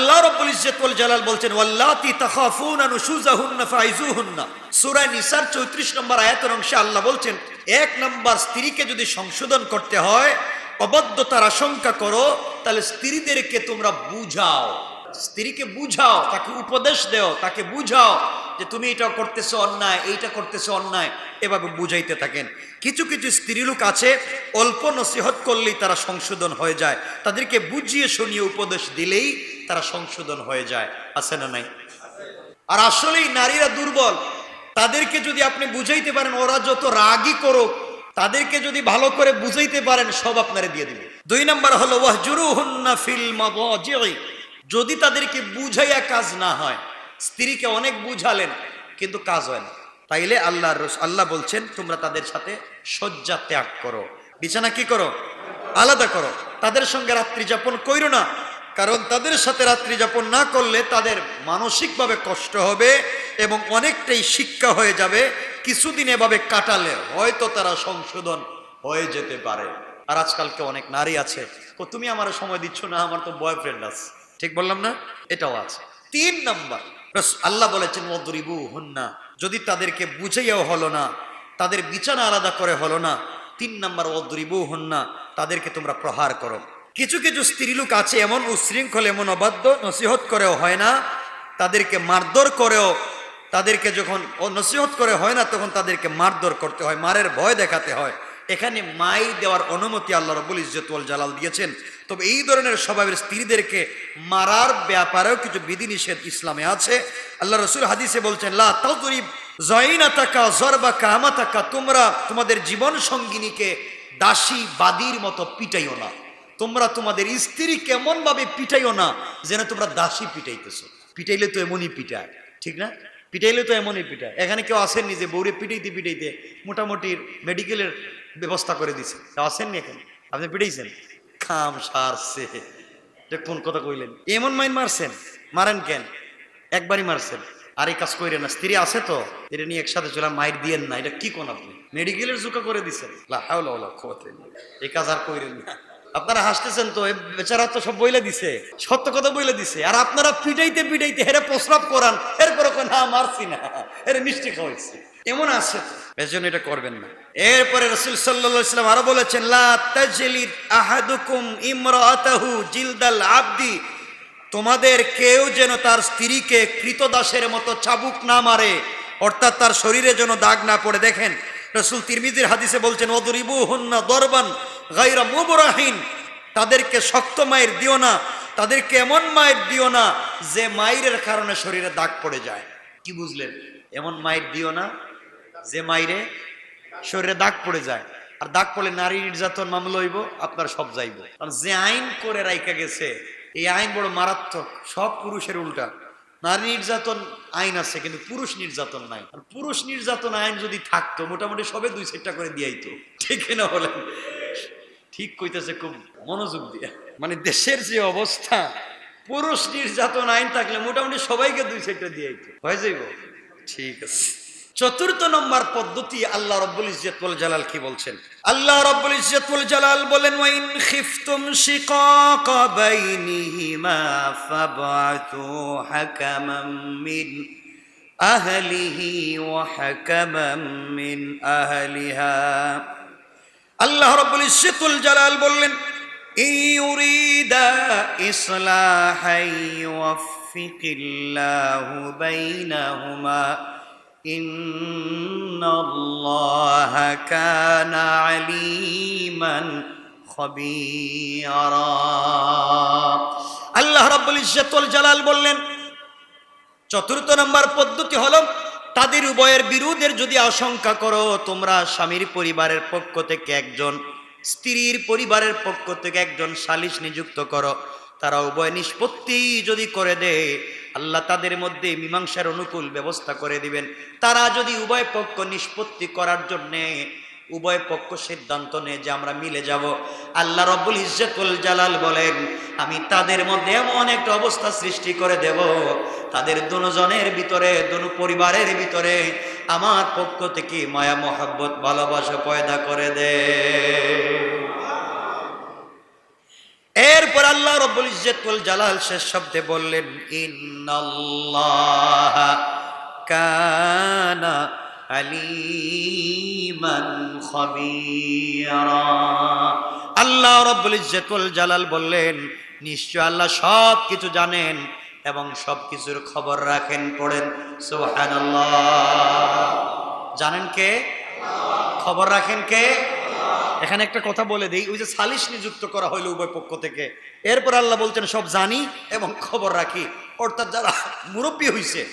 আল্লাহ রাব্বুল ইজ্জত জালাল বলছেন, ওয়াল্লাতি তাখাফুনা নুশুজাহুন্না ফাইজুহুন্না সূরা নিসার 34 নম্বর আয়াতের অংশে আল্লাহ বলছেন, এক নম্বর স্ত্রীকে যদি সংশোধন করতে হয় অবদ্ধতার আশঙ্কা করো, তাহলে স্ত্রীদেরকে তোমরা বুঝাও। স্ত্রীকে বুঝাও, তাকে উপদেশ দেও, তাকে বুঝাও যে তুমি এটা করতেছো অন্যায়, এইটা করতেছো অন্যায়। এভাবে বুঝাইতে থাকেন। কিছু কিছু স্ত্রীলোক আছে, অল্প নসিহত করলেই তারা সংশোধন হয়ে যায়। তাদেরকে বুঝিয়ে শুনিয়ে উপদেশ দিলেই তারা সংশোধন হয়ে যায়। আছে না নাই? আর আসলেই নারীরা দুর্বল। তাদেরকে যদি আপনি বুঝাইতে পারেন, ওরা যত রাগই করুক, তাদেরকে যদি ভালো করে বুঝাইতে পারেন, সব আপনারা দিয়ে দিবে। দুই নম্বর হলো, ওয়াহজুরুহুন্না ফিল যদি তাদেরকে বুঝাইয়া কাজ না হয়, স্ত্রীকে অনেক বুঝালেন, কিন্তু কাজ হয় না। তাইলে আল্লাহ আল্লাহ বলছেন, তোমরা তাদের সাথে শয্যা ত্যাগ করো। বিছানা কি করো? আলাদা করো। তাদের সঙ্গে রাত্রি যাপন কইরো না। কারণ তাদের সাথে রাত্রি যাপন না করলে তাদের মানসিকভাবে কষ্ট হবে এবং অনেকটাই শিক্ষা হয়ে যাবে। কিছুদিন এভাবে কাটালে হয়তো তারা সংশোধন হয়ে যেতে পারে। আর আজকালকে অনেক নারী আছে। তো তুমি আমার সময় দিচ্ছ না? আমার তো বয়ফ্রেন্ড আছে। ঠিক বললাম না? এটাও আছে। তিন নম্বর। আল্লাহ বলেছেন মদরিবু হুন্না যদি তাদেরকে বুঝাইয়াও হলো না, তাদের বিছানা আলাদা করে হলো না, তিন নম্বর হন না তাদেরকে তোমরা প্রহার করো। কিছু কিছু স্ত্রীলোক আছে এমন উশৃঙ্খল, এমন অবাধ্য, নসিহত করেও হয় না, তাদেরকে মারধর করেও, তাদেরকে যখন নসিহত করে হয় না, তখন তাদেরকে মারধর করতে হয়, মারের ভয় দেখাতে হয়। এখানে মাই দেওয়ার অনুমতি আল্লাহ রবুল ইজ্জতুল জালাল দিয়েছেন। তবে এই ধরনের স্বভাবের স্ত্রীদেরকে মারার ব্যাপারেও কিছু বিধিনিষেধ ইসলামে আছে। আল্লাহ রসুল হাদিসে বলছেন, লা তদরিব জয়না তাকা জরবা তাকা তোমরা তোমাদের জীবন সঙ্গিনীকে দাসী বাদীর মতো পিটাইও না। তোমরা তোমাদের স্ত্রী কেমন ভাবে পিটাইও না, যেন তোমরা দাসী পিটাইতেছো। পিটাইলে তো এমনই পিটায়, ঠিক না? পিটাইলে তো এমনই পিটায়। এখানে কেউ আসেননি যে বৌরে পিটাইতে পিটাইতে মোটামুটি মেডিকেলের ব্যবস্থা করে দিছে। আসেননি এখানে? আপনি পিটাইছেন? খাম সারছে। এটা কোন কথা কইলেন? এমন মাইন মারছেন? মারেন কেন? একবারই মারছেন। আর এই কাজ কইরেন না। স্ত্রী আছে তো? এটা নিয়ে একসাথে চলে মাইর দিয়েন না। এটা কি কোন আপনি? মেডিকেলের জুকা করে দিছেন। এই কাজ আর কইরেন না। আপনারা হাসতেছেন তো বেচারা তো সব বইলে দিছে। সত্য কথা বইলে দিছে। আর আপনারা পিটাইতে পিটাইতে হেরে প্রস্রাব করান। এরপরে না, মারছি না। এর মিষ্টি খাওয়াইছি। এমন আছে তো। এর জন্য এটা করবেন না। এরপরে রসুল সাল্লাল্লাহু সাল্লাম আরও বলেছেন আহাদুকুম ইমরাআতাহু জিলদাল আবদি। তোমাদের কেউ যেন তার স্ত্রীকে কৃতদাসের মতো চাবুক না মারে, অর্থাৎ তার শরীরে যেন দাগ না পড়ে। দেখেন, রসুল তিরমিজির হাদিসে বলছেন অদরিবু হুন্না দরবান গাইরা মুবরাহিন। তাদেরকে শক্ত মায়ের দিও না, তাদেরকে এমন মায়ের দিও না যে মায়ের কারণে শরীরে দাগ পড়ে যায়। কি বুঝলেন? এমন মায়ের দিও না যে মাইরে শরীরে দাগ পড়ে যায়। আর দাগ পড়লে নারী নির্যাতন মামলা হইব, আপনার সব যাইব। কারণ যে আইন করে রাইকা গেছে, এই আইন বড় মারাত্মক, সব পুরুষের উল্টা। নারী নির্যাতন আইন আছে, কিন্তু পুরুষ নির্যাতন নাই। আর পুরুষ নির্যাতন আইন যদি থাকতো, মোটামুটি সবে দুই সেটটা করে দিয়াইতো। ঠিক না বলেন? ঠিক কইতেছে খুব মনোযোগ দিয়ে। মানে দেশের যে অবস্থা, পুরুষ নির্যাতন আইন থাকলে মোটামুটি সবাইকে দুই সেটটা দিয়াইতো। হয়ে যাইব? ঠিক আছে। চতুর্থ নম্বর পদ্ধতি আল্লাহ রব্বুল ইজ্জতুল জালাল কি বলছেন? আল্লাহ রব্বুল ইজ্জতুল জালাল বলেন, ওয়াইন খিফতুম শিকাক বাইনিহিমা ফাবআতু হাকামান মিন আহলিহি ওয়া হাকামান মিন আহলিহা। আল্লাহ রব্বুল ইজ্জতুল জালাল বললেন ইউরিদা ইসলাহাই ইউফিকিল্লাহু বাইনাহুমা। إن الله كان عليما خبيرا আল্লাহ রাব্বুল ইজ্জতুল জালাল বললেন চতুর্থ নম্বর পদ্ধতি হলো তাদের উভয়ের বিরোধের যদি আশঙ্কা করো তোমরা স্বামীর পরিবারের পক্ষ থেকে একজন স্ত্রীর পরিবারের পক্ষ থেকে একজন সালিশ নিযুক্ত করো তারা উভয় নিষ্পত্তি যদি করে দেয় আল্লাহ তাদের মধ্যে মীমাংসার অনুকূল ব্যবস্থা করে দিবেন। তারা যদি উভয় পক্ষ নিষ্পত্তি করার জন্যে উভয় পক্ষ সিদ্ধান্ত নেয় যে আমরা মিলে যাব। আল্লাহ রব্বুল ইজ্জতুল জালাল বলেন, আমি তাদের মধ্যে এমন একটা অবস্থা সৃষ্টি করে দেব। তাদের দুজনের ভিতরে, দুনো পরিবারের ভিতরে আমার পক্ষ থেকে মায়া, মহাব্বত, ভালোবাসা পয়দা করে দে এরপর আল্লাহ রব্বুল ইজ্জতুল জালাল শেষ শব্দে বললেন, ইন্নাল্লাহ কানা আলিমান খবীরা। আল্লাহ রব্বুল ইজ্জতুল জালাল বললেন, নিশ্চয় আল্লাহ সব কিছু জানেন এবং সব কিছুর খবর রাখেন, পড়েন। সুবহানাল্লাহ। জানেন কে? খবর রাখেন কে? এখানে একটা কথা বলে দিই, ওই যে সালিশ নিযুক্ত করা হইল উভয় পক্ষ থেকে। এরপর আল্লাহ বলছেন, সব জানি এবং খবর রাখি। অর্থাৎ যারা মুরব্বী হইছে,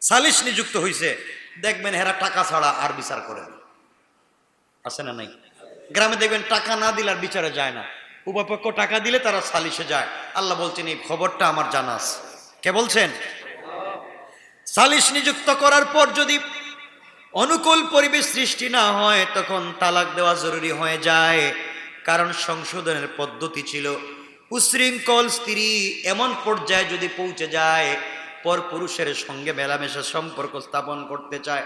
সালিশ নিযুক্ত হইছে, দেখবেন হেরা টাকা ছাড়া আর বিচার করে না। আছে না নাই? গ্রামে দেখবেন টাকা না দিলে আর বিচারে যায় না। উভয় পক্ষ টাকা দিলে তারা সালিশে যায়। আল্লাহ বলছেন, এই খবরটা আমার জানা আছে। কে বলছেন? সালিশ নিযুক্ত করার পর যদি অনুকূল পরিবেশ সৃষ্টি না হয়, তখন তালাক দেওয়া জরুরি হয়ে যায়। কারণ সংশোধনের পদ্ধতি ছিল, উশৃঙ্খল স্ত্রী এমন পর্যায়ে যদি পৌঁছে যায়, পর পুরুষের সঙ্গে মেলামেশা সম্পর্ক স্থাপন করতে চায়,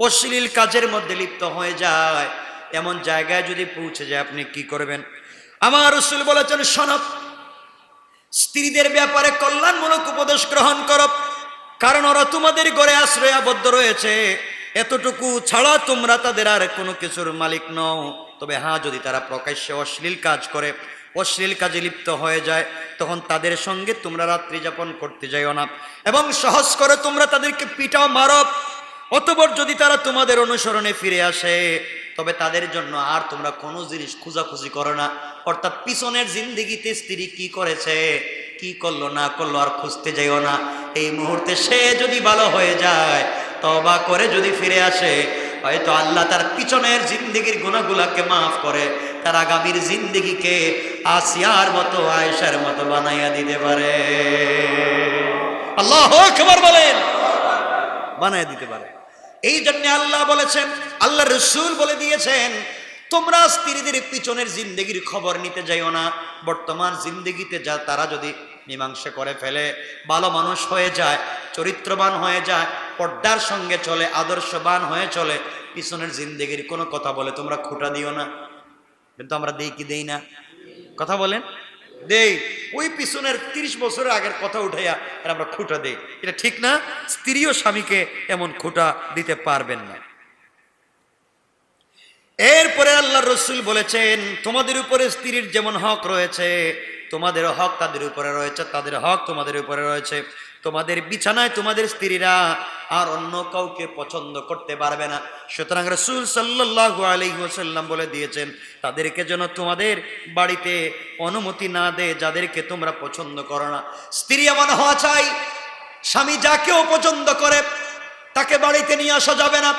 অশ্লীল কাজের মধ্যে লিপ্ত হয়ে যায়। এমন জায়গায় যদি পৌঁছে যায়, আপনি কি করবেন? আমার রসুল বলেছেন সনব স্ত্রীদের ব্যাপারে কল্যাণমূলক উপদেশ গ্রহণ করো। কারণ ওরা তোমাদের ঘরে আশ্রয় আবদ্ধ রয়েছে। এতটুকু ছাড়া তোমরা তাদের আর কোনো কিছুর মালিক নও। তবে হ্যাঁ যদি তারা প্রকাশ্যে অশ্লীল কাজ করে, অশ্লীল কাজে লিপ্ত হয়ে যায়, তখন তাদের সঙ্গে তোমরা রাত্রি যাপন করতে যাইও না। এবং সহজ করে তোমরা তাদেরকে পিটাও মারো। অতবর যদি তারা তোমাদের অনুসরণে ফিরে আসে, তবে তাদের জন্য আর তোমরা কোনো জিনিস খোঁজাখুঁজি করো না। অর্থাৎ পিছনের জিন্দিগিতে স্ত্রী কি করেছে, কি করল, না করল, আর খুঁজতে যাইও না। এই মুহূর্তে সে যদি ভালো হয়ে যায় তবা করে যদি ফিরে আসে, হয়তো আল্লাহ তার পিছনের জিন্দিগির গুণাগুলাকে মাফ করে, তার আগামীর জিন্দিগিকে আসিয়ার মতো, আয়েশার মতো বানাইয়া দিতে পারে। আল্লাহ খবর বলেন। বানাইয়া দিতে পারে। এই জন্য আল্লাহ বলেছেন আল্লাহ রসুল বলে দিয়েছেন, তোমরা স্ত্রীদের পিছনের জিন্দগির খবর নিতে যাইও না। বর্তমান জিন্দগিতে যা, তারা যদি মীমাংসা করে ফেলে, ভালো মানুষ হয়ে যায়, চরিত্রবান হয়ে যায়, পর্দার সঙ্গে চলে, আদর্শবান হয়ে চলে, পিছনের জিন্দগির কোনো কথা বলে তোমরা খুঁটা দিও না। কিন্তু আমরা দেই কি দেই না? কথা বলেন। দেই। ওই পিছনের তিরিশ বছরের আগের কথা উঠাইয়া আর আমরা খুঁটা দেই। এটা ঠিক না? স্ত্রী ও স্বামীকে এমন খুঁটা দিতে পারবেন না। এরপরে আল্লাহ রসুল বলেছেন, তোমাদের উপরে স্ত্রীর যেমন হক রয়েছে তোমাদের হক তাদের উপরে রয়েছে, তাদের হক তোমাদের উপরে রয়েছে। তোমাদের বিছানায় তোমাদের স্ত্রীরা আর অন্য কাউকে পছন্দ করতে পারবে না। সুতরাং রসুল সাল্লাহ আলহিহাসাল্লাম বলে দিয়েছেন, তাদেরকে যেন তোমাদের বাড়িতে অনুমতি না দেয় যাদেরকে তোমরা পছন্দ করো না। স্ত্রী এমন হওয়া চাই, স্বামী যাকেও পছন্দ করে, তাকে বাড়িতে নিয়ে আসা যাবে না।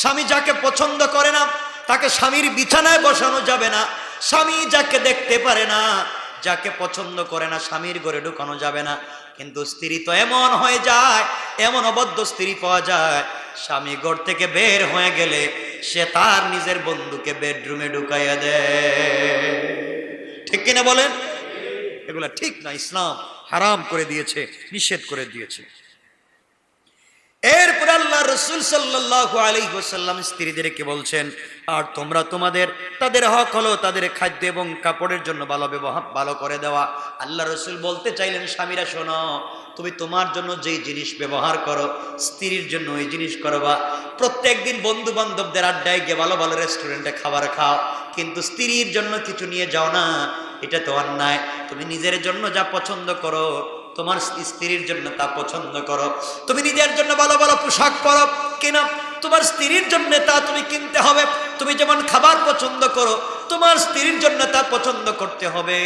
স্বামী যাকে পছন্দ করে না তাকে স্বামীর বিছানায় বসানো যাবে না। স্বামী যাকে দেখতে পারে না, যাকে পছন্দ করে না, স্বামীর ঘরে ঢুকানো যাবে না। কিন্তু স্ত্রী তো এমন হয়ে যায়, এমন অবদ্ধ স্ত্রী পাওয়া যায়, স্বামী ঘর থেকে বের হয়ে গেলে সে তার নিজের বন্ধুকে বেডরুমে ঢুকাইয়া দেয়। ঠিক কিনা বলেন? এগুলা ঠিক না, ইসলাম হারাম করে দিয়েছে, নিষেধ করে দিয়েছে। এরপর আল্লাহ রসুল সাল্লাহ আলী ওসাল্লাম স্ত্রীদেরকে বলছেন, আর তোমরা তোমাদের, তাদের হক হলো তাদের খাদ্য এবং কাপড়ের জন্য ভালো ব্যবহার, ভালো করে দেওয়া। আল্লাহ রসুল বলতে চাইলেন, স্বামীরা, শোনো, তুমি তোমার জন্য যেই জিনিস ব্যবহার করো, স্ত্রীর জন্য ওই জিনিস করবা। প্রত্যেক দিন বন্ধু বান্ধবদের আড্ডায় গিয়ে ভালো ভালো রেস্টুরেন্টে খাবার খাও, কিন্তু স্ত্রীর জন্য কিছু নিয়ে যাও না, এটা তো অন্যায়। তুমি নিজের জন্য যা পছন্দ করো তোমার স্ত্রীর জন্য তা পছন্দ করো। তুমি নিজের জন্য ভালো ভালো পোশাক পরো, কিনা। তোমার স্ত্রীর জন্য তা তুমি কিনতে হবে। তুমি যেমন খাবার পছন্দ করো, তোমার স্ত্রীর জন্য তা পছন্দ করতে হবে।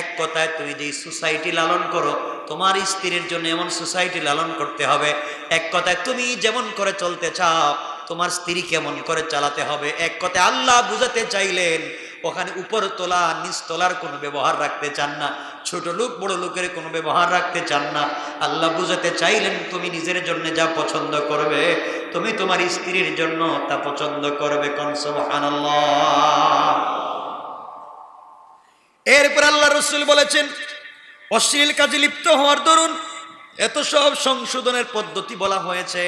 এক কথায় তুমি যেই সোসাইটি লালন করো, তোমার স্ত্রীর জন্য এমন সোসাইটি লালন করতে হবে। এক কথায় তুমি যেমন করে চলতে চাও, তোমার স্ত্রী কেমন করে চালাতে হবে। এক কথায় আল্লাহ বুঝাতে চাইলেন, ওখানে উপর তোলা, নিচ তোলার কোনো ব্যবহার রাখতে চান না। ছোট লোক, বড় লোকের কোনো ব্যবহার রাখতে চান না। আল্লাহ বুঝাতে চাইলেন, তুমি নিজের জন্য যা পছন্দ করবে, তুমি তোমার স্ত্রীর জন্য তা পছন্দ করবে। এরপর আল্লাহ রসুল বলেছেন, অশ্লীল কাজে লিপ্ত হওয়ার দরুন এত সব সংশোধনের পদ্ধতি বলা হয়েছে।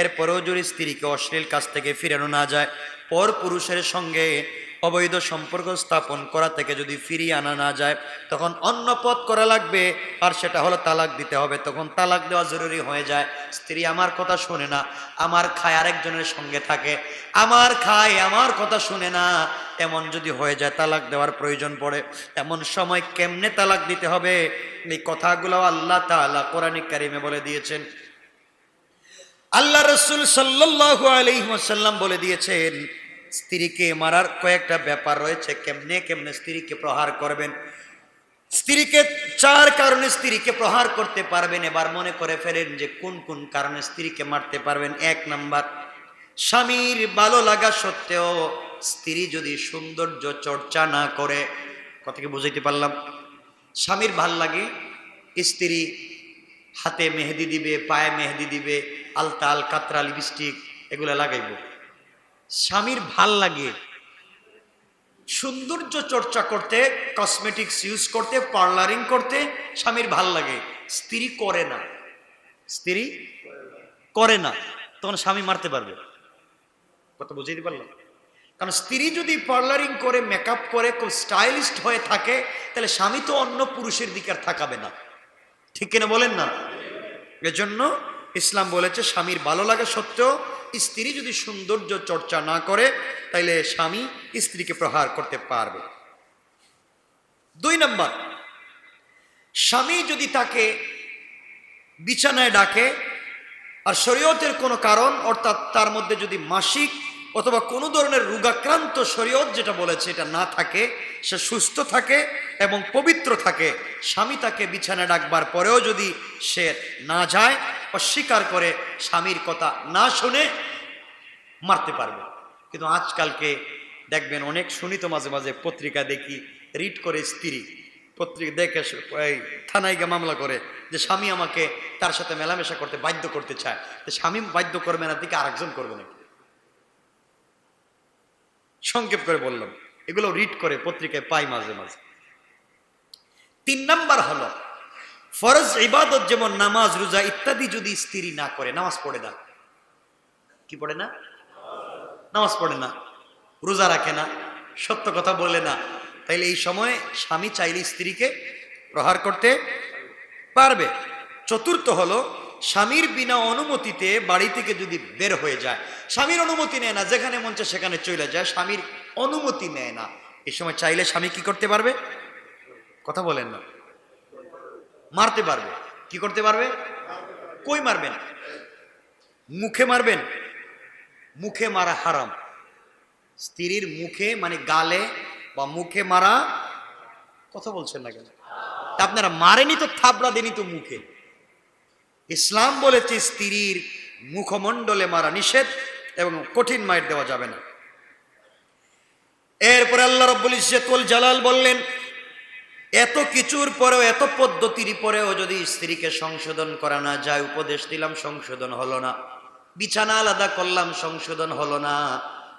এরপরেও যদি স্ত্রীকে অশ্লীল কাজ থেকে ফিরানো না যায়, পর পুরুষের সঙ্গে অবৈধ সম্পর্ক স্থাপন করা থেকে যদি ফিরিয়ে আনা না যায়, তখন অন্য পথ করা লাগবে। আর সেটা হলো তালাক দিতে হবে। তখন তালাক দেওয়া জরুরি হয়ে যায়। স্ত্রী আমার কথা শোনে না। আমার খায় আরেকজনের সঙ্গে থাকে। আমার খায়, আমার কথা শুনে না। এমন যদি হয়ে যায়, তালাক দেওয়ার প্রয়োজন পড়ে। এমন সময় কেমনে তালাক দিতে হবে? এই কথাগুলো আল্লাহ তালা কোরআনিক কারিমে বলে দিয়েছেন। আল্লাহ রসুল সাল্লাল্লাহু আলাইহি বলে দিয়েছেন স্ত্রীকে মারার কয়েকটা ব্যাপার রয়েছে, কেমনে কেমনে স্ত্রীকে প্রহার করবেন। স্ত্রীকে চার কারণে স্ত্রীকে প্রহার করতে পারবেন, এবার মনে করে ফেলেন যে কোন কোন কারণে স্ত্রীকে মারতে পারবেন। এক নাম্বার, স্বামীর ভালো লাগা সত্ত্বেও স্ত্রী যদি সৌন্দর্য চর্চা না করে কথাকে বুঝাইতে পারলাম? স্বামীর ভালো লাগে, স্ত্রী হাতে মেহেদি দিবে, পায়ে মেহেদি দিবে, আলতা আল কাতরা লিপস্টিক এগুলো লাগাইব। স্বামীর ভালো লাগে। সৌন্দর্য চর্চা করতে কসমেটিক্স ইউজ করতে পার্লারিং করতে স্বামীর ভালো লাগে। স্ত্রী করে না। স্ত্রী করে না। তখন স্বামী মারতে পারবে। কথা বুঝিয়ে দিতে পারলাম? কারণ স্ত্রী যদি পার্লারিং করে মেকআপ করে, খুব স্টাইলিস্ট হয়ে থাকে, তাহলে স্বামী তো অন্য পুরুষের দিকে আর থাকাবে না। ঠিক কিনা বলেন না? এজন্য ইসলাম বলেছে, স্বামীর ভালো লাগা সত্ত্বেও স্ত্রী যদি সৌন্দর্য চর্চা না করে, তাইলে স্বামী স্ত্রীকে প্রহার করতে পারবে। দুই নম্বর, স্বামী যদি তাকে বিছানায় ডাকে, আর শরীয়তের কোনো কারণ, অর্থাৎ তার মধ্যে যদি মাসিক অথবা কোনো ধরনের রোগাক্রান্ত শরীয়ত যেটা বলেছে এটা না থাকে, সে সুস্থ থাকে এবং পবিত্র থাকে, স্বামী তাকে বিছানা ডাকবার পরেও যদি সে না যায়, অস্বীকার করে স্বামীর কথা না শুনে মারতে পারবে। কিন্তু আজকালকে দেখবেন অনেক শুনি তো মাঝে মাঝে পত্রিকা দেখি রিড করে স্ত্রী, পত্রিকা দেখে এই থানায় গিয়ে মামলা করে যে স্বামী আমাকে তার সাথে মেলামেশা করতে বাধ্য করতে চায়। তো স্বামী বাধ্য করবে না দিকে আরেকজন করবে নাকি? সংক্ষেপ করে বললাম। এগুলো রিড করে পত্রিকায় পাই মাঝে মাঝে। তিন নাম্বার হলো, ফরজ ইবাদত যেমন নামাজ, রোজা ইত্যাদি যদি স্ত্রী না করে, নামাজ পড়ে না। কি পড়ে না? নামাজ পড়ে না। রোজা রাখে না। সত্য কথা বলে না। তাইলে এই সময়ে স্বামী চাইলে স্ত্রীকে প্রহার করতে পারবে। চতুর্থ হলো স্বামীর বিনা অনুমতিতে বাড়ি থেকে যদি বের হয়ে যায়, স্বামীর অনুমতি নেয় না, যেখানে মন চায় সেখানে চলে যায়, স্বামীর অনুমতি নেয় না। এই সময় চাইলে স্বামী কি করতে পারবে? কথা বলেন না। মারতে পারবে। কি করতে পারবে? কই মারবেন? মুখে মারবেন? মুখে মারা হারাম। স্ত্রীর মুখে মানে গালে বা মুখে মারা, কথা বলছেন না কেন? আপনারা মারেনি তো থাবড়া দেনি তো মুখে। ইসলাম বলেছে, স্ত্রীর মুখমণ্ডলে মারা নিষেধ এবং কঠিন মায়ের দেওয়া যাবে না। এরপরে আল্লাহ রব্বুল ইজ্জতুল জালাল বললেন, এত কিছুর পরেও, এত পদ্ধতির পরেও যদি স্ত্রীকে সংশোধন করা না যায়, উপদেশ দিলাম, সংশোধন হলো না। বিছানা আলাদা করলাম, সংশোধন হলো না।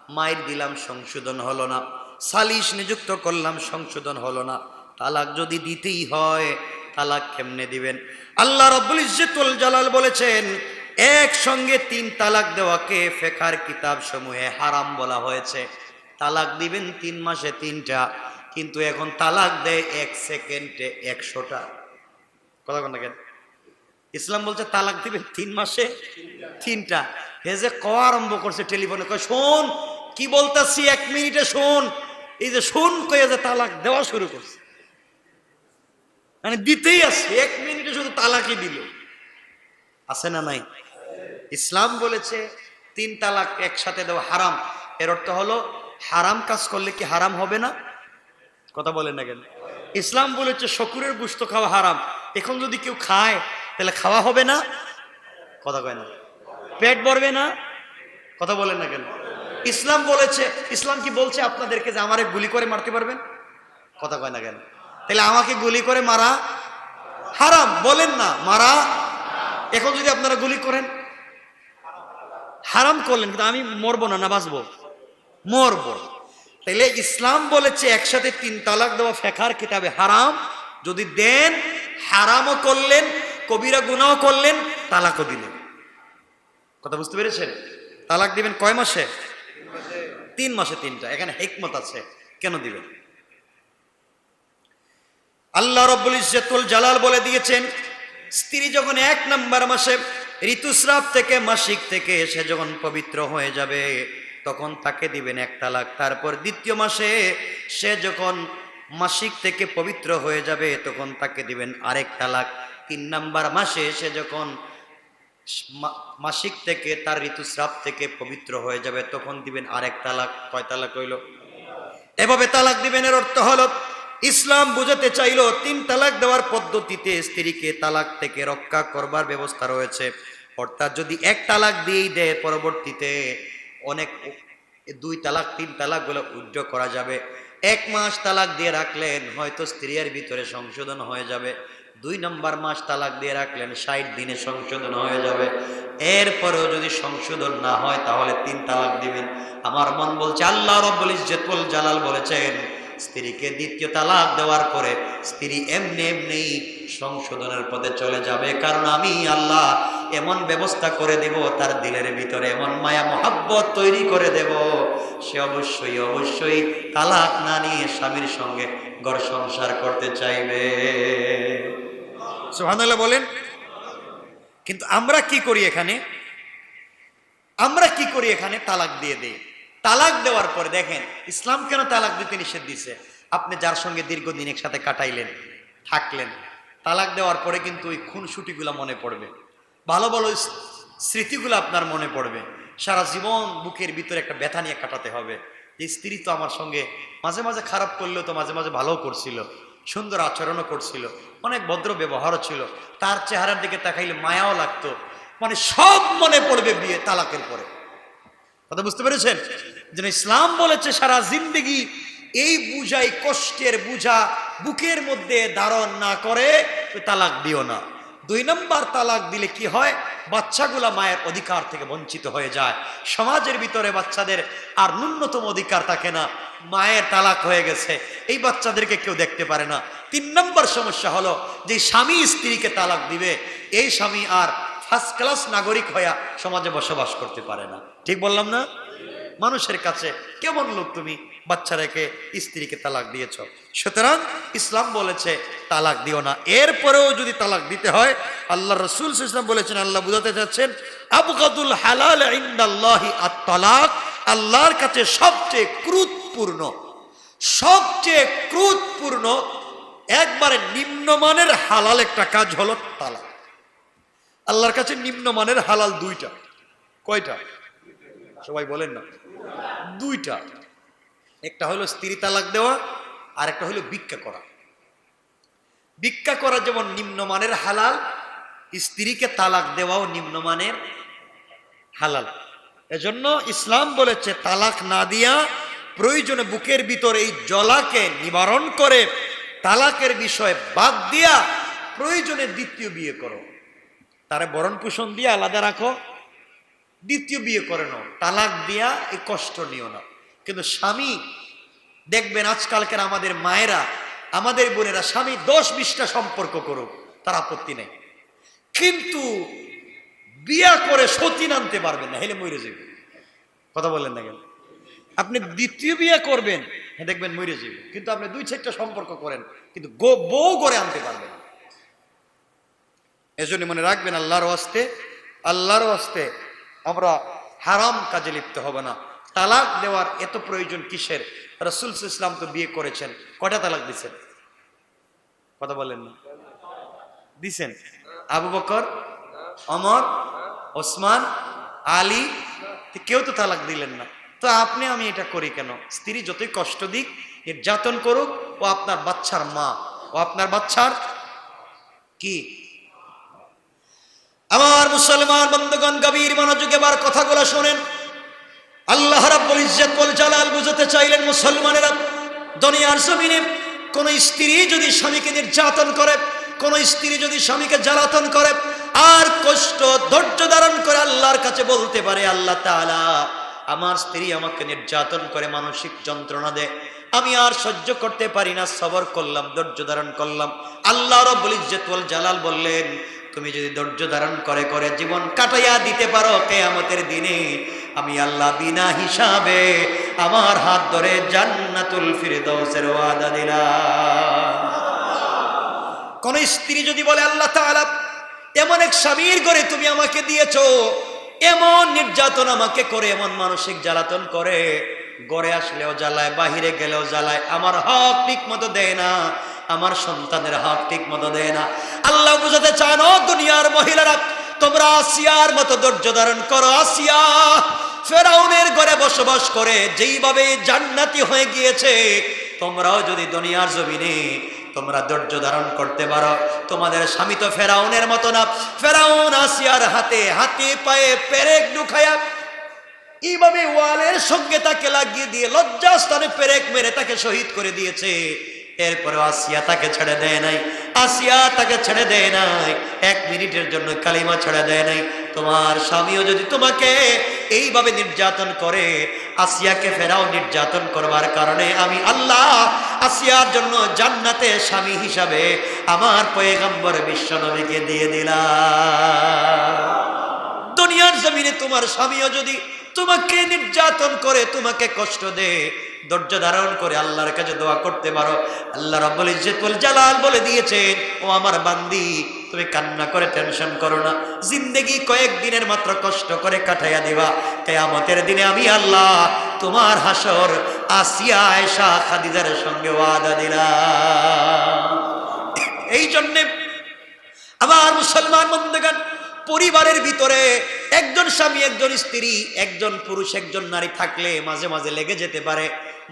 মায়ের দিলাম, সংশোধন হলো না। সালিশ নিযুক্ত করলাম, সংশোধন হলো না। তালাক যদি দিতেই হয় তালাক কেমনে দিবেন? আল্লাহ রব্বুল ইজ্জতুল জালাল বলেছেন, একসঙ্গে তিন তালাক দেওয়াকে ফেকার কিতাব সমূহে হারাম বলা হয়েছে। তালাক দিবেন তিন মাসে তিনটা, কিন্তু এখন তালাক দেয় এক সেকেন্ডে একশোটা। কথা কথা কেন? ইসলাম বলছে তালাক দিবেন তিন মাসে তিনটা। হে যে ক আরম্ভ করছে টেলিফোনে, কয়, শোন, কি বলতাছি এক মিনিটে শোন। এই যে শোন কয়ে যে তালাক দেওয়া শুরু করছে। মানে দিতেই আছে এক মিনিটে শুধু তালাকই দিল। আছে না নাই? ইসলাম বলেছে, তিন তালাক একসাথে দেওয়া হারাম। এর অর্থ হলো, হারাম কাজ করলে কি হারাম হবে না? কথা বলেন না কেন? ইসলাম বলেছে, শকুরের গুস্ত খাওয়া হারাম। এখন যদি কেউ খায়, তাহলে খাওয়া হবে না? কথা কয় না। পেট ভরবে না? কথা বলেন না কেন? ইসলাম বলেছে, ইসলাম কি বলছে আপনাদেরকে যে আমারে গুলি করে মারতে পারবেন? কথা কয় না কেন? তাহলে আমাকে গুলি করে মারা হারাম, বলেন না, মারা। এখন যদি আপনারা গুলি করেন, হারাম করলেন, কিন্তু আমি মরবো না না বাঁচবো। মরবো। তাইলে ইসলাম বলেছে, একসাথে তিন তালাক দেওয়া ফেকার কিতাবে হারাম। যদি দেন, হারামও করলেন, কবিরা গুনাও করলেন, তালাকও দিলেন। কথা বুঝতে পেরেছেন? তালাক দিবেন কয় মাসে। তিন মাসে তিনটা। এখানে হেকমত আছে। কেন দিবেন? আল্লাহ রব্বুল ইজ্জতুল জালাল বলে দিয়েছেন, স্ত্রী যখন এক নাম্বার মাসে ঋতুস্রাব থেকে মাসিক থেকে সে যখন পবিত্র হয়ে যাবে, তখন তাকে দিবেন এক তালাক। তারপর দ্বিতীয় মাসে সে যখন মাসিক থেকে পবিত্র হয়ে যাবে, তখন তাকে দিবেন আরেক তালাক। তিন নাম্বার মাসে সে যখন মাসিক থেকে তার ঋতুস্রাব থেকে পবিত্র হয়ে যাবে, তখন দিবেন আরেক তালাক। কয় তালাক হইল? এভাবে তালাক দিবেন এর অর্থ হলো ইসলাম বুঝাতে চাইলো, তিন তালাক দেওয়ার পদ্ধতিতে স্ত্রীকে তালাক থেকে রক্ষা করবার ব্যবস্থা রয়েছে। অর্থাৎ যদি এক তালাক দিয়েই দেয়, পরবর্তীতে অনেক দুই তালাক, তিন তালাকগুলো উজ্জ করা যাবে। এক মাস তালাক দিয়ে রাখলেন, হয়তো স্ত্রীর ভিতরে সংশোধন হয়ে যাবে। দুই নম্বর মাস তালাক দিয়ে রাখলেন, ষাট দিনে সংশোধন হয়ে যাবে। এরপরেও যদি সংশোধন না হয়, তাহলে তিন তালাক দিবেন। আমার মন বলছে, আল্লাহ রব্বুল ইজ্জতুল জালাল বলেছেন স্ত্রীকে দ্বিতীয় তালাক দেওয়ার পরে স্ত্রী এমনি এমনি সংশোধনের পথে চলে যাবে। কারণ আমি আল্লাহ এমন ব্যবস্থা করে দেব, তার দিলের ভিতরে এমন মায়া, মহাব্বত তৈরি করে দেব। সে অবশ্যই অবশ্যই তালাক না নিয়ে স্বামীর সঙ্গে ঘর সংসার করতে চাইবে। বলেন। কিন্তু আমরা কি করি এখানে? আমরা কি করি এখানে? তালাক দিয়ে দেই। তালাক দেওয়ার পরে দেখেন, ইসলাম কেন তালাক দিতে নিষেধ দিছে? আপনি যার সঙ্গে দীর্ঘদিন একসাথে কাটাইলেন, থাকলেন, তালাক দেওয়ার পরে কিন্তু ওই খুনসুটিগুলো মনে পড়বে। ভালো ভালো স্মৃতিগুলো আপনার মনে পড়বে। সারা জীবন বুকের ভিতরে একটা ব্যথা নিয়ে কাটাতে হবে। যে স্ত্রী তো আমার সঙ্গে মাঝে মাঝে খারাপ করলেও তো মাঝে মাঝে ভালোও করছিল, সুন্দর আচরণও করছিল, অনেক ভদ্র ব্যবহারও ছিল। তার চেহারার দিকে তাকাইলে মায়াও লাগতো। মানে সব মনে পড়বে বিয়ে তালাকের পরে। কথা বুঝতে পেরেছেন? যেন ইসলাম বলেছে সারা জিন্দগি এই বুঝাই কষ্টের বুঝা বুকের মধ্যে ধারণ না করে তালাক দিও না। দুই নম্বর তালাক দিলে কি হয়? বাচ্চাগুলা মায়ের অধিকার থেকে বঞ্চিত হয়ে যায়। সমাজের ভিতরে বাচ্চাদের আর ন্যূনতম অধিকার থাকে না। মায়ের তালাক হয়ে গেছে। এই বাচ্চাদেরকে কেউ দেখতে পারে না। তিন নম্বর সমস্যা হলো যে স্বামী স্ত্রীকে তালাক দিবে, এই স্বামী আর ফার্স্ট ক্লাস নাগরিক হইয়া সমাজে বসবাস করতে পারে না। ঠিক বললাম না? মানুষের কাছে কেমন লোক তুমি? বাচ্চা রেখে স্ত্রীকে তালাক দিয়েছ। সুতরাং ইসলাম বলেছে, তালাক দিও না। এরপরেও যদি তালাক দিতে হয়, আল্লাহ রসুল ইসলাম বলেছেন, আল্লাহ বুঝাতে চাচ্ছেন, আবগাদুল হালাল ইন্দাল্লাহি আর তালাক আল্লাহর কাছে সবচেয়ে ক্রুতপূর্ণ সবচেয়ে ক্রুতপূর্ণ, একবারে নিম্নমানের হালাল একটা কাজ হলো তালাক। আল্লাহর কাছে নিম্নমানের হালাল দুইটা, কয়টা? সবাই বলেন না। দুইটা। একটা হলো স্ত্রী তালাক দেওয়া, আর একটা হলো ভিক্ষা করা। ভিক্ষা করা যেমন নিম্নমানের হালাল, স্ত্রীকে তালাক দেওয়াও নিম্নমানের হালাল। এজন্য ইসলাম বলেছে, তালাক না দিয়া প্রয়োজনে বুকের ভিতরে এই জলাকে নিবারণ করে, তালাকের বিষয়ে বাদ দিয়া প্রয়োজনে দ্বিতীয় বিয়ে করো। তারে বরণ পোষণ দিয়ে আলাদা রাখো। দ্বিতীয় বিয়ে করে নাও, তালাক দিয়া এই কষ্ট নিও না। কিন্তু স্বামী, দেখবেন আজকালকার আমাদের মায়েরা, আমাদের বোনেরা স্বামী দশ বিশটা সম্পর্ক করুক, তার আপত্তি নেই। কিন্তু বিয়া করে সতীন আনতে পারবেন না, হেলে মরে যাবে। কথা বললেন না কেন? আপনি দ্বিতীয় বিয়ে করবেন হ্যাঁ দেখবেন মরে যাবে। কিন্তু আপনি দুই চারটা সম্পর্ক করেন, কিন্তু গো বউ করে আনতে পারবেন এজন্য মনে রাখবেন আল্লাহর ওয়াস্তে আল্লাহর ওয়াস্তে আমরা হারাম কাজে লিপ্ত হবে না। তালাক দেওয়ার এত প্রয়োজন কিসের? রসুল ইসলাম তো বিয়ে করেছেন। কটা তালাক দিছেন? কথা বলেন না। দিছেন। আবু বকর অমর ওসমান, আলী কেউ তো তালাক দিলেন না। তো আপনি, আমি এটা করি কেন? স্ত্রী যতই কষ্ট দিক, নির্যাতন করুক, ও আপনার বাচ্চার মা। ও আপনার বাচ্চার কি? আমার মুসলমান বন্ধুগণ, গভীর মনোযোগে এবার কথাগুলো শোনেন। আল্লাহ রাব্বুল ইজ্জত বল জালাল বুঝাতে চাইলেন, মুসলমানেরা দুনিয়ার জমিনে কোন স্ত্রী যদি স্বামীকে নির্যাতন করে, কোন স্ত্রী যদি স্বামীকে জ্বালাতন করে, আর কষ্ট, ধৈর্য ধারণ করে আল্লাহর কাছে বলতে পারে, আল্লাহ তাআলা আমার স্ত্রী আমাকে নির্যাতন করে মানসিক যন্ত্রণা দেয় আমি আর সহ্য করতে পারি না, সবর করলাম, ধৈর্য ধারণ করলাম। আল্লাহ রব্বুল ইজ্জত ওয়াল জালাল বললেন তুমি যদি ধৈর্য ধারণ করে করে জীবন কাটাইয়া দিতে পারো কেয়ামতের দিনে, আমি আল্লাহ বিনা হিসাবে আমার হাত ধরে জান্নাতুল ফিরদৌসের ওয়াদা দিলাম। কোন স্ত্রী যদি বলে, আল্লাহ তাআলা, এমন এক স্বামীর ঘরে তুমি আমাকে দিয়েছ, এমন নির্যাতন আমাকে করে, এমন মানসিক জ্বালাতন করে গড়ে আসলেও জ্বালায়, বাহিরে গেলেও জ্বালায়, আমার হক ঠিক মতো দেয় না আমার সন্তানের হক ঠিক মতো দেয় না। আল্লাহ বুঝাতে চান, ও দুনিয়ার মহিলারা, তোমরা আসিয়ার মতো ধৈর্য ধারণ করো, আসিয়া। ফেরাউনের ঘরে বসবাস করে, যেইভাবে জান্নাতি হয়ে গিয়েছে, তোমরাও যদি দুনিয়ার জমিনে তোমরা ধৈর্য ধারণ করতে পারো। তোমাদের স্বামী তো ফেরাউনের মতো না। ফেরাউন আসিয়ার হাতে হাতে পায়ে পেরেক ঢুকায়া এইভাবে ওয়ালের সঙ্গে তাকে লাগিয়ে দিয়ে লজ্জাস্থানে পেরেক মেরে তাকে শহীদ করে দিয়েছে। এরপরে আসিয়া তাকে ছেড়ে দেয় নাই। আসিয়া তাকে ছেড়ে দেয় নাই। এক মিনিটের জন্য কালিমা ছেড়ে দেয় নাই। তোমার স্বামীও যদি তোমাকে এইভাবে নির্যাতন করে, আসিয়াকে ফেরাও নির্যাতন করবার কারণে আমি আল্লাহ আসিয়ার জন্য জান্নাতে স্বামী হিসাবে আমার পয়গম্বর বিশ্বনবীকে দিয়ে দিলাম। দুনিয়ার জমিনে তোমার স্বামীও যদি তোমাকে নির্যাতন করে, তোমাকে কষ্ট দে ধৈর্য ধারণ করে আল্লাহর কাছে দোয়া করতে পারো। আল্লাহ রাব্বুল ইজ্জতুল জালাল বলে দিয়েছেন, ও আমার বান্দি, তুমি কান্না করে টেনশন করো না। জিন্দেগি কয়েক দিনের মাত্র কষ্ট করে কাটাইয়া দিবা। কেয়ামতের দিনে আমি আল্লাহ তোমার হাসর আসিয়া আয়েশা খাদিজার সঙ্গে ওয়াদা দিলাম। এই জন্যে আমার মুসলমান বন্ধুগণ, পরিবারের ভিতরে একজন স্বামী, একজন স্ত্রী, একজন পুরুষ, একজন নারী থাকলে মাঝে মাঝে লেগে যেতে পারে।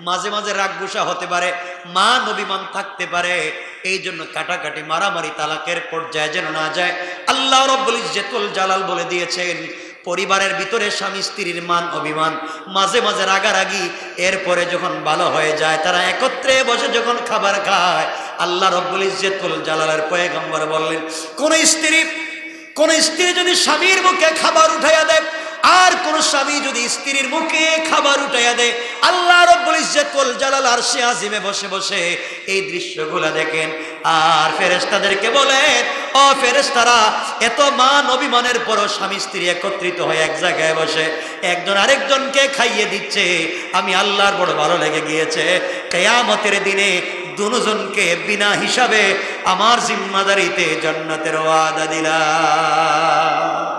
মাঝে মাঝে রাগ গুসা হতে পারে মান অভিমান থাকতে পারে এই জন্য কাটাকাটি, মারামারি, তালাকের পর্যায়ে যেন না যায়। আল্লাহ রব্বুল জালাল বলে দিয়েছেন, পরিবারের ভিতরে স্বামী স্ত্রীর মান অভিমান, মাঝে মাঝে রাগারাগি, এরপরে যখন ভালো হয়ে যায়, তারা একত্রে বসে যখন খাবার খায়, আল্লাহ রব্বুল ইজ্জতুল জালালের পয়গম্বর বললেন, কোন স্ত্রী কোন স্ত্রী যদি স্বামীর মুখে খাবার উঠাইয়া দেয় আর কোন স্বামী যদি স্ত্রীর মুখে খাবার উঠাইয়া দেয়, আল্লাহ রব্বুল ইজ্জতুল জালাল আরশে আজিমে বসে বসে এই দৃশ্যগুলা দেখেন। আর ফেরেশতাদেরকে বলেন, ও ফেরেশতারা, এত মান অভিমানের পর স্বামী স্ত্রী একত্রিত হয়ে এক জায়গায় বসে, একজন আরেকজনকে খাইয়ে দিচ্ছে। আমি আল্লাহর বড় ভালো লেগে গিয়েছে। কেয়ামতের দিনে দুজনকে বিনা হিসাবে আমার জিম্মাদারিতে জান্নাতের ওয়াদা দিলাম।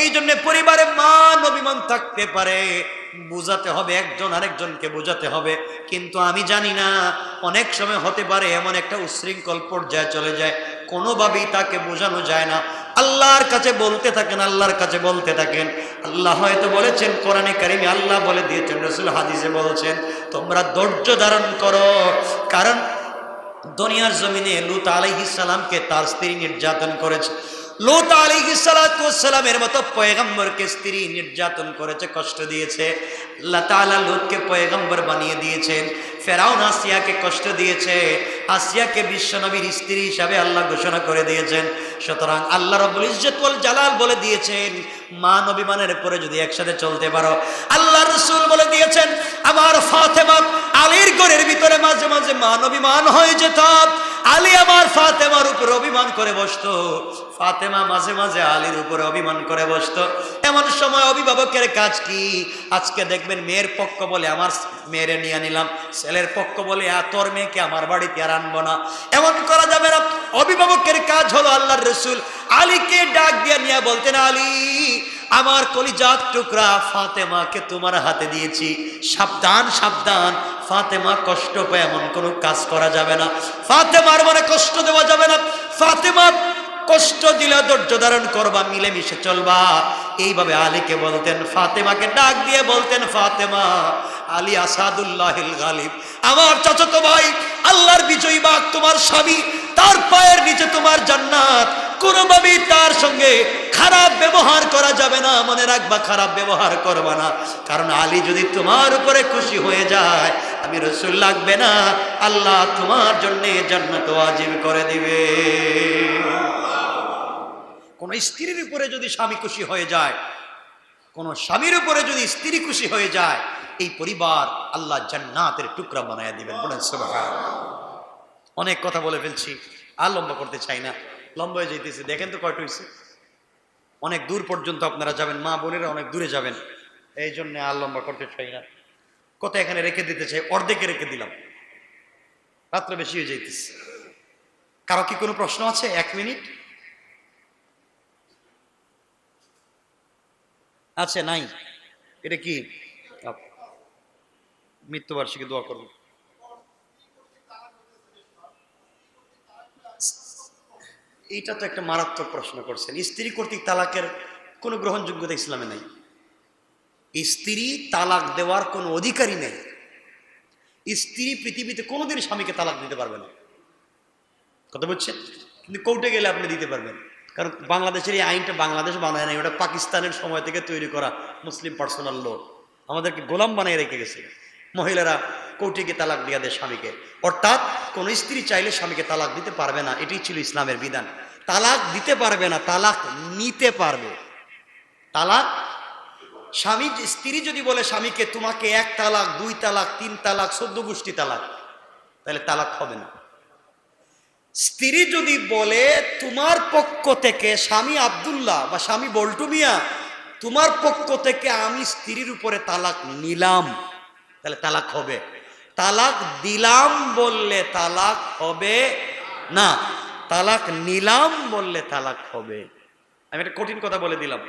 এই জন্য পরিবারে মান অভিমান থাকতে পারে। বোঝাতে হবে একজন আরেকজনকে বোঝাতে হবে। কিন্তু আমি জানি না, অনেক সময় হতে পারে এমন একটা উশৃঙ্খল পর্যায়ে চলে যায়। কোনোভাবেই তাকে বোঝানো যায় না। আল্লাহর কাছে বলতে থাকেন, আল্লাহর কাছে বলতে থাকেন। আল্লাহ হয়তো বলেছেন, কোরআনে কারিমে আল্লাহ বলে দিয়েছেন, রসুল হাদিসে বলছেন, তোমরা ধৈর্য ধারণ করো। কারণ দুনিয়ার জমিনে লুত আলাইহিস সালামকে তার স্ত্রী নির্যাতন করেছে। লুত আলী সালামের মতো পয়গম্বরকে স্ত্রী নির্যাতন করেছে, কষ্ট দিয়েছে। আল্লাহ লোতকে লুতকে পয়গম্বর বানিয়ে দিয়েছেন। ফেরাউন আসিয়াকে কষ্ট দিয়েছে, আসিয়াকে বিশ্বনবীর স্ত্রী হিসাবে আল্লাহ ঘোষণা করে দিয়েছেন। সুতরাং আল্লাহ রব্বুল ইজ্জত ওয়াল জালাল বলে দিয়েছেন মান অভিমানের পরে যদি একসাথে চলতে পারো। আল্লাহ রসুল বলে দিয়েছেন, আমার ফাতেমা আলীর ঘরের ভিতরে মাঝে মাঝে মান অভিমান হয়ে যেত। আলী আমার ফাতেমার উপর অভিমান করে বসতো। ফাতেমা মাঝে মাঝে আলীর উপরে অভিমান করে বসতো। এমন সময় অভিভাবকের কাজ কি? আজকে দেখবেন মেয়ের পক্ষ বলে, আমার মেয়েরে নিয়ে নিলাম ছেলের পক্ষ বলে "আ, তোর মেয়েকে আমার বাড়িতে আর আনব না। এমন করা যাবে না। অভিভাবকের কাজ হলো আল্লাহর রসুল আলীকে ডাক দিয়ে নিয়ে বলতেন আলী আমার কলিজাত টুকরা ফাতেমাকে তোমার হাতে দিয়েছি। সাবধান সাবধান। ফাতেমা কষ্ট পায় এমন কোনো কাজ করা যাবে না। ফাতেমার মনে কষ্ট দেওয়া যাবে না। ফাতেমা কষ্ট দিলে ধৈর্য ধারণ করবা, মিলেমিশে চলবা। এইভাবে আলীকে বলতেন, ফাতেমাকে ডাক দিয়ে বলতেন, ফাতেমা, আলী আসাদুল্লাহিল গালিব। আমার চাচাতো ভাই, আল্লাহর বিজয়ী বাগ তোমার স্বামী, তার পায়ের নিচে তোমার জান্নাত। কোনোভাবেই তার সঙ্গে খারাপ ব্যবহার করা যাবে না, মনে রাখবা খারাপ ব্যবহার করবা না। কারণ আলী যদি তোমার উপরে খুশি হয়ে যায়, আমি রসুল লাগবে না, আল্লাহ তোমার জন্য জান্নাত ওয়াজিব করে দিবে। কোন স্ত্রীর উপরে যদি স্বামী খুশি হয়ে যায়, কোন স্বামীর উপরে যদি স্ত্রী খুশি হয়ে যায়, এই পরিবার আল্লাহ জান্নাতের টুকরা বানায় দিবেন। বলেন অনেক কথা বলে ফেলছি, আর লম্বা করতে চাই না। লম্বা হয়ে যেতেছি দেখেন তো কয়টা হয়েছে অনেক দূর পর্যন্ত আপনারা যাবেন। মা বোনেরা অনেক দূরে যাবেন। এই জন্য আর লম্বা করতে চাই না। কত এখানে রেখে দিতে চাই? অর্ধেকে রেখে দিলাম। রাত্রে বেশি হয়ে যাইতেছে। কারও কি কোনো প্রশ্ন আছে? এক মিনিট। আছে, নাই। এটা কি? মৃত্যুবার্ষিকী দোয়া করব। এইটা তো একটা মারাত্মক প্রশ্ন করছেন। স্ত্রী কর্তৃক তালাকের কোনো গ্রহণযোগ্যতা ইসলামে নাই। স্ত্রী তালাক দেওয়ার কোনো অধিকারই নেই। স্ত্রী পৃথিবীতে কোনোদিন স্বামীকে তালাক দিতে পারবে না। কথা বলছেন কিন্তু কোর্টে গেলে আপনি দিতে পারবেন। কারণ বাংলাদেশের এই আইনটা বাংলাদেশ বানায় নাই, ওটা পাকিস্তানের সময় থেকে তৈরি করা মুসলিম পার্সোনাল ল। আমাদেরকে গোলাম বানিয়ে রেখে গেছে। মহিলারা গিয়ে তালাক দিয়ে দেয় স্বামীকে। অর্থাৎ কোনো স্ত্রী চাইলে স্বামীকে তালাক দিতে পারবে না। এটাই ছিল ইসলামের বিধান। তালাক দিতে পারবে না, তালাক নিতে পারবে। তালাক? স্বামী স্ত্রী যদি বলে স্বামীকে তোমাকে এক তালাক, দুই তালাক, তিন তালাক, চোদ্দ গোষ্ঠী তালাক, তাহলে তালাক হবে না। স্ত্রী যদি বলে তোমার পক্ষ থেকে স্বামী আব্দুল্লাহ বা স্বামী বল্টু মিয়া, তোমার পক্ষ থেকে আমি স্ত্রীর উপরে তালাক নিলাম, তাহলে তালাক হবে। তালাক দিলাম বললে তালাক হবে না। তালাক নিলাম বললে তালাক হবে। আমি একটা কঠিন কথা বলে দিলাম।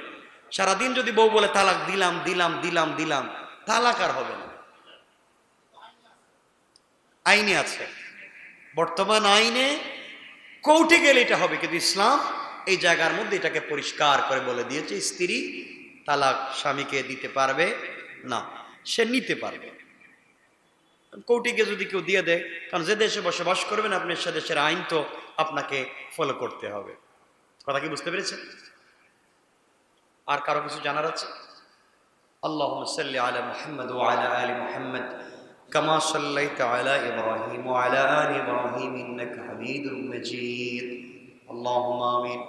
সারাদিন যদি বউ বলে তালাক দিলাম দিলাম দিলাম দিলাম, তালাক আর হবে না। আইনে আছে। বর্তমান আইনে কোর্টে গেলে এটা হবে, কিন্তু ইসলাম এই জায়গার মধ্যে এটাকে পরিষ্কার করে বলে দিয়েছে, স্ত্রী তালাক স্বামীকে দিতে পারবে না, সে নিতে পারবে। কোর্টে গিয়ে যদি কেউ দিয়ে দেয় কারণ যে দেশে বসবাস করবেন আপনি সে দেশের আইন তো আপনাকে ফলো করতে হবে কথা কি বুঝতে পেরেছেন আর কারো কিছু জানার আছে اللهم صل على محمد وعلى آل محمد كما صليت على إبراهيم وعلى آل إبراهيم إنك حميد مجيد اللهم آمين